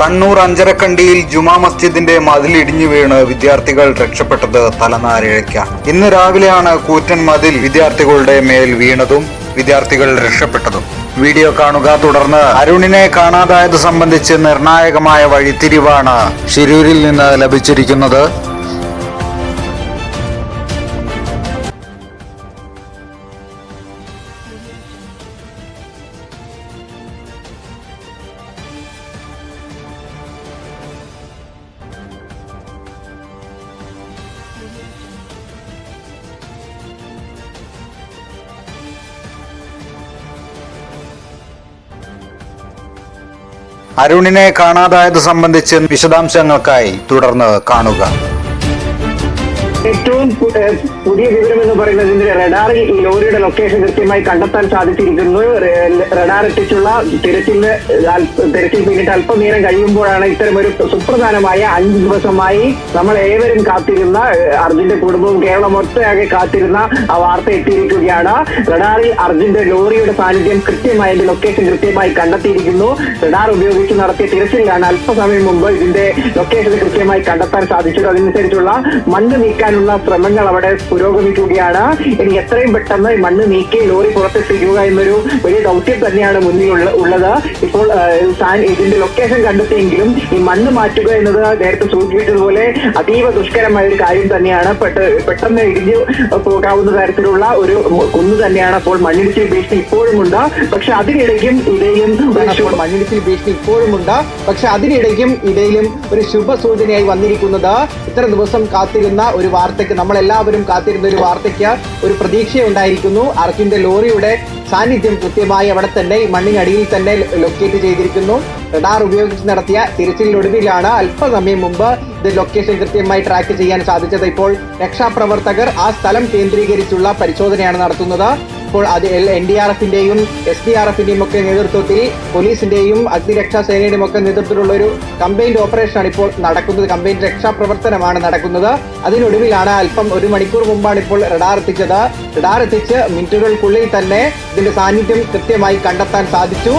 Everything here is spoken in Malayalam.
കണ്ണൂർ അഞ്ചരക്കണ്ടിയിൽ ജുമാ മസ്ജിദിന്റെ മതിൽ ഇടിഞ്ഞു വീണ് വിദ്യാർത്ഥികൾ രക്ഷപ്പെട്ടത് തലനാരിഴയ്ക്കാണ് ഇന്ന് രാവിലെയാണ് കൂറ്റൻ മതിൽ വിദ്യാർത്ഥികളുടെ മേൽ വീണതും വിദ്യാർത്ഥികൾ രക്ഷപ്പെട്ടതും. വീഡിയോ കാണുക തുടർന്ന് അരുണിനെ കാണാതായത് സംബന്ധിച്ച് നിർണായകമായ വഴിത്തിരിവാണ് ഷിരൂരിൽ നിന്ന് ലഭിച്ചിരിക്കുന്നത്. അരുണിനെ കാണാതായത് സംബന്ധിച്ച് വിശദാംശങ്ങൾക്കായി തുടർന്ന് കാണുക. ഏറ്റവും പുതിയ വിവരം എന്ന് പറയുന്നത് ഇതിന്റെ റഡാറിൽ ഈ ലോറിയുടെ ലൊക്കേഷൻ കൃത്യമായി കണ്ടെത്താൻ സാധിച്ചിരിക്കുന്നു. റഡാർ എത്തിച്ചുള്ള തിരച്ചിലിന് തിരച്ചിൽ പിന്നിട്ട് അല്പനേരം കഴിയുമ്പോഴാണ് ഒരു സുപ്രധാനമായ അഞ്ച് ദിവസമായി നമ്മൾ ഏവരും കാത്തിരുന്ന അർജുന്റെ കുടുംബവും കേരളം ഒറ്റയാകെ കാത്തിരുന്ന ആ വാർത്ത എത്തിയിരിക്കുകയാണ്. റഡാറിൽ അർജുന്റെ ലോറിയുടെ സാന്നിധ്യം കൃത്യമായി അതിന്റെ ലൊക്കേഷൻ കൃത്യമായി കണ്ടെത്തിയിരിക്കുന്നു. റഡാർ ഉപയോഗിച്ച് നടത്തിയ തിരച്ചിലാണ് അല്പസമയം മുമ്പ് ഇതിന്റെ ലൊക്കേഷൻ കൃത്യമായി കണ്ടെത്താൻ സാധിച്ചത്. അതിനനുസരിച്ചുള്ള മണ്ണ് നീക്കാനുള്ള ശ്രമങ്ങൾ അവിടെ പുരോഗമിക്കുകയാണ്. ഇനി എത്രയും പെട്ടെന്ന് മണ്ണ് നീക്കി ലോറി പുറത്തെത്തിക്കുക എന്നൊരു വലിയ ദൗത്യം തന്നെയാണ് മുന്നിൽ ഉള്ള- ഉള്ളത്. ഇപ്പോൾ ഇതിന്റെ ലൊക്കേഷൻ കണ്ടെത്തിയെങ്കിലും ഈ മണ്ണ് മാറ്റുക എന്നത് നേരത്തെ സൂചിപ്പിച്ചതുപോലെ അതീവ ദുഷ്കരമായ ഒരു കാര്യം തന്നെയാണ്. പെട്ടെന്ന് ഇടിഞ്ഞു പോകാവുന്ന തരത്തിലുള്ള ഒരു കുന്ന് തന്നെയാണ് അപ്പോൾ മണ്ണിടിച്ചിൽ ഭീഷണി ഇപ്പോഴുമുണ്ട്. പക്ഷെ അതിനിടയ്ക്കും ഇടയിലും മണ്ണിടിച്ചിൽ ഭീഷണി ഇപ്പോഴുമുണ്ട്. പക്ഷെ അതിനിടയ്ക്കും ഇടയിലും ഒരു ശുഭസൂചനയായി വന്നിരിക്കുന്നത് ഇത്ര ദിവസം കാത്തിരുന്ന ഒരു വാർത്തയ്ക്ക് നമ്മളെല്ലാവരും കാത്തിരുന്ന ഒരു വാർത്തയ്ക്ക് ഒരു പ്രതീക്ഷയുണ്ടായിരിക്കുന്നു അർജുന്റെ ലോറിയുടെ സാന്നിധ്യം കൃത്യമായി അവിടെ തന്നെ ഈ മണ്ണിനടിയിൽ തന്നെ ലൊക്കേറ്റ് ചെയ്തിരിക്കുന്നു. റഡാർ ഉപയോഗിച്ച് നടത്തിയ തിരച്ചിലിനൊടുവിലാണ് അല്പസമയം മുമ്പ് ഇത് ലൊക്കേഷൻ കൃത്യമായി ട്രാക്ക് ചെയ്യാൻ സാധിച്ചത്. ഇപ്പോൾ രക്ഷാപ്രവർത്തകർ ആ സ്ഥലം കേന്ദ്രീകരിച്ചുള്ള പരിശോധനയാണ് നടത്തുന്നത്. ഇപ്പോൾ അത് എൻ ഡി ആർ എഫിന്റെയും എസ് ഡി ആർ എഫിന്റെയും ഒക്കെ നേതൃത്വത്തിൽ പോലീസിന്റെയും അഗ്നിരക്ഷാ സേനയുടെയും ഒക്കെ നേതൃത്വത്തിലുള്ള ഒരു കമ്പൈൻഡ് ഓപ്പറേഷനാണ് ഇപ്പോൾ നടക്കുന്നത്. കമ്പൈൻഡ് രക്ഷാപ്രവർത്തനമാണ് നടക്കുന്നത്. അതിനൊടുവിലാണ് അല്പം ഒരു മണിക്കൂർ മുമ്പാണ് ഇപ്പോൾ റഡാർ എത്തിച്ചത്. റഡാർ എത്തിച്ച് മിനിറ്റുകൾക്കുള്ളിൽ തന്നെ ഇതിന്റെ സാന്നിധ്യം കൃത്യമായി കണ്ടെത്താൻ സാധിച്ചു.